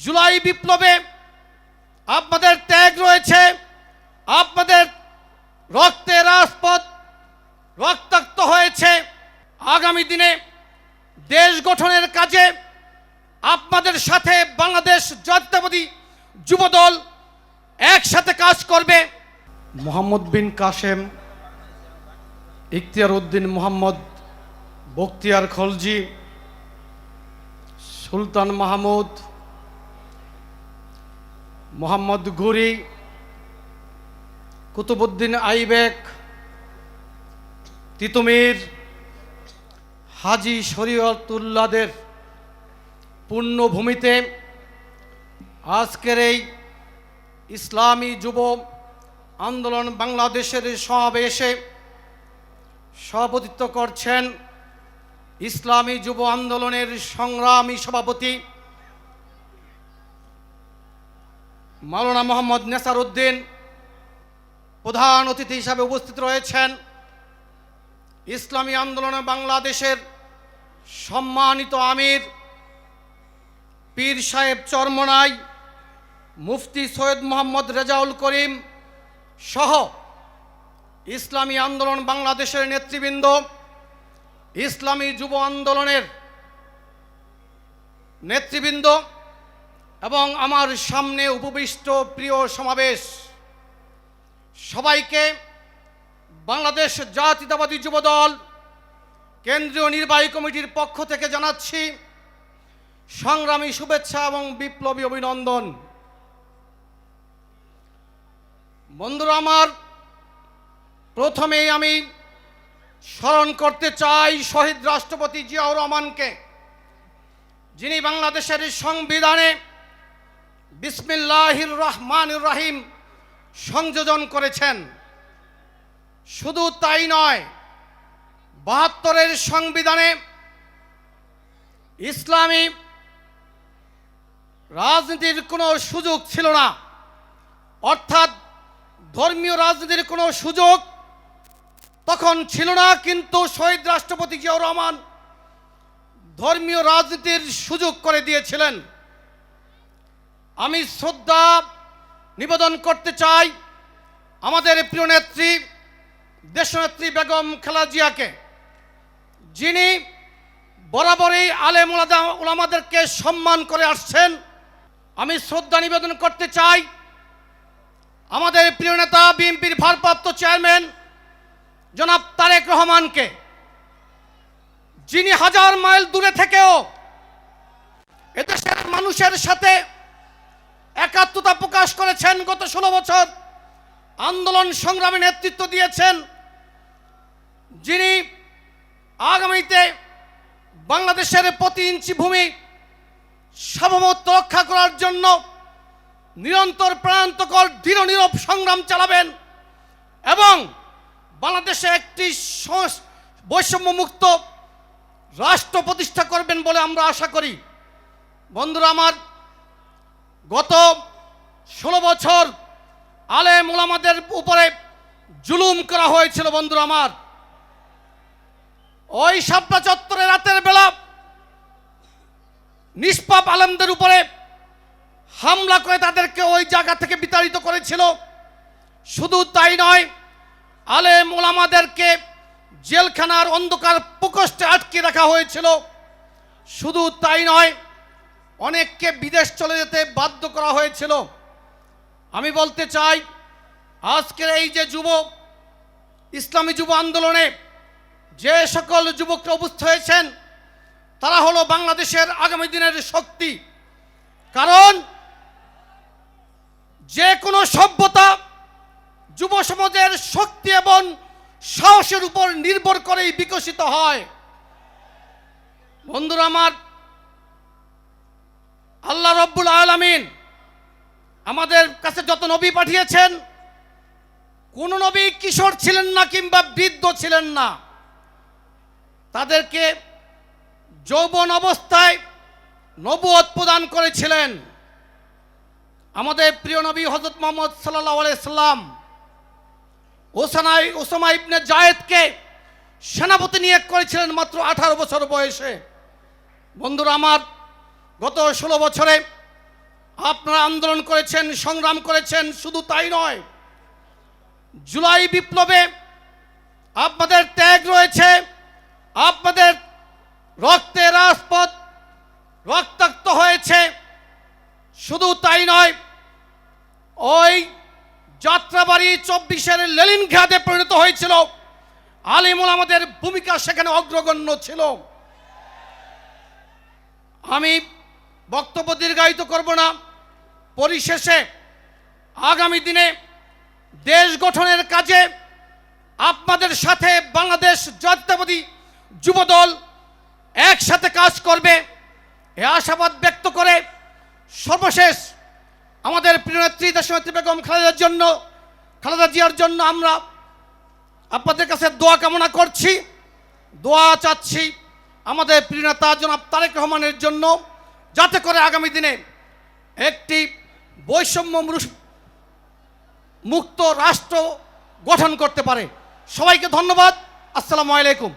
জুলাই বিপ্লবে আপনাদের ত্যাগ রয়েছে, আপনাদের রক্তে রাজপথ রক্তাক্ত হয়েছে। আগামী দিনে দেশ গঠনের কাজে আপনাদের সাথে বাংলাদেশ জাতীয়তাবাদী যুবদল একসাথে কাজ করবে। মোহাম্মদ বিন কাশেম ইখতিয়ার উদ্দিন মোহাম্মদ, বখতিয়ার খলজি, সুলতান মাহমুদ মোহাম্মদ গুরি কুতুবুদ্দিন আইবেক, তিতুমির, হাজি শরীয়তুল্লাদের পুণ্যভূমিতে আজকের এই ইসলামী যুব আন্দোলন বাংলাদেশের সমাবেশে সভাপতিত্ব করছেন ইসলামী যুব আন্দোলনের সংগ্রামী সভাপতি মাওলানা মোহাম্মদ নেসার উদ্দিন প্রধান অতিথি হিসাবে উপস্থিত রয়েছেন। ইসলামী আন্দোলনে বাংলাদেশের সম্মানিত আমির পীর সাহেব চরমনাই, মুফতি সৈয়দ মোহাম্মদ রেজাউল করিম সহ ইসলামী আন্দোলন বাংলাদেশের নেতৃবৃন্দ, ইসলামী যুব আন্দোলনের নেতৃবৃন্দ এবং আমার সামনে উপবিষ্ট প্রিয় সমাবেশ। সবাইকে বাংলাদেশ জাতীয়তাবাদী যুবদল, কেন্দ্রীয় নির্বাহী কমিটির পক্ষ থেকে জানাচ্ছি সংগ্রামী শুভেচ্ছা এবং বিপ্লবী অভিনন্দন। বন্ধুরা আমার, প্রথমেই আমি স্মরণ করতে চাই শহীদ রাষ্ট্রপতি জিয়াউর রহমানকে, যিনি বাংলাদেশের সংবিধানে বিসমিল্লাহির রহমান রাহিম সংযোজন করেছেন। শুধু তাই নয়, বাহাত্তরের সংবিধানে ইসলামী রাজনীতির কোনো সুযোগ ছিল না। অর্থাৎ ধর্মীয় রাজনীতির কোনো সুযোগ তখন ছিল না, কিন্তু শহীদ রাষ্ট্রপতি জিয়াউর রহমান ধর্মীয় রাজনীতির সুযোগ করে দিয়েছিলেন। আমি শ্রদ্ধা নিবেদন করতে চাই আমাদের প্রিয় নেত্রী, দেশনেত্রী বেগম খেলাজিয়াকে যিনি বরাবরই আলেম ওলামাদেরকে সম্মান করে আসছেন। আমি শ্রদ্ধা নিবেদন করতে চাই আমাদের প্রিয় নেতা, বিএনপির ভারপ্রাপ্ত চেয়ারম্যান জনাব তারেক রহমানকে। যিনি হাজার মাইল দূরে থেকেও এদেশের মানুষের সাথে একাত্মতা প্রকাশ করেছেন গত ষোলো বছর। আন্দোলন সংগ্রামে নেতৃত্ব দিয়েছেন যিনি আগামীতে বাংলাদেশের প্রতি ইঞ্চি ভূমি সার্বভৌমত্ব রক্ষা করার জন্য নিরন্তর প্রাণান্তকর, দৃঢ়, নীরব সংগ্রাম চালাবেন এবং বাংলাদেশে একটি বৈষম্যমুক্ত রাষ্ট্র প্রতিষ্ঠা করবেন বলে আমরা আশা করি। বন্ধুরা আমার গত ষোলো বছর আলে মোলামাদের উপরে জুলুম করা হয়েছিল বন্ধুরা আমার। ওই সাপটা চত্বরে রাতের বেলা নিষ্পাপ আলেমদের উপরে হামলা করে তাদেরকে ওই জায়গা থেকে বিতাড়িত করেছিল। শুধু তাই নয়, আলেম ওলামাদেরকে জেলখানার অন্ধকার প্রকোষ্ঠে আটকে রাখা হয়েছিল। শুধু তাই নয় অনেককে বিদেশ চলে যেতে বাধ্য করা হয়েছিল। আমি বলতে চাই, আজকের এই যে যুব, ইসলামী যুব আন্দোলনে যে সকল যুবকরা উপস্থিত হয়েছেন, তারা হলো বাংলাদেশের আগামী দিনের শক্তি। কারণ যে কোনো সভ্যতা যুব সমাজের শক্তি এবং সাহসের উপর নির্ভর করেই বিকশিত হয়। বন্ধুরা আমার আল্লাহ রব্বুল আলামিন আমাদের কাছে যত নবী পাঠিয়েছেন, কোন নবী কিশোর ছিলেন না কিংবা বৃদ্ধ ছিলেন না, তাদেরকে যৌবন অবস্থায় নবুয়ত প্রদান করেছিলেন। আমাদের প্রিয় নবী হজরত মোহাম্মদ সাল্লাহ ওসানাই, ওসামা ইবনে জায়েদকে সেনাপতি নিয়োগ করেছিলেন মাত্র আঠারো বছর বয়সে। বন্ধুরা, আমার গত ষোলো বছরে আপনারা আন্দোলন করেছেন, সংগ্রাম করেছেন, শুধু তাই নয়। জুলাই বিপ্লবে আপনাদের ত্যাগ রয়েছে, আপনাদের রক্তে রাজপথ রক্তাক্ত হয়েছে, শুধু তাই নয়, ওই যাত্রাবাড়ি চব্বিশের লেলিন ঘাতে পরিণত হয়েছিল। আলিমুল আমাদের ভূমিকা সেখানে অগ্রগণ্য ছিল। আমি বক্তব্য দীর্ঘায়িত করব না। পরিশেষে আগামী দিনে দেশ গঠনের কাজে আপনাদের সাথে বাংলাদেশ জাতীয়তাবাদী যুবদল একসাথে কাজ করবে এ আশাবাদ ব্যক্ত করে সর্বশেষ আমাদের প্রিয় নেত্রী দেশনেত্রী বেগম খালেদার জন্য, খালেদা জিয়ার জন্য আমরা আপনাদের কাছে দোয়া কামনা করছি। দোয়া চাচ্ছি আমাদের প্রিয় নেতা জনাব তারেক রহমানের জন্য। যাতে করে আগামী দিনে একটি বৈষম্য মুক্ত রাষ্ট্র গঠন করতে পারে। সবাইকে ধন্যবাদ। আসসালামু আলাইকুম।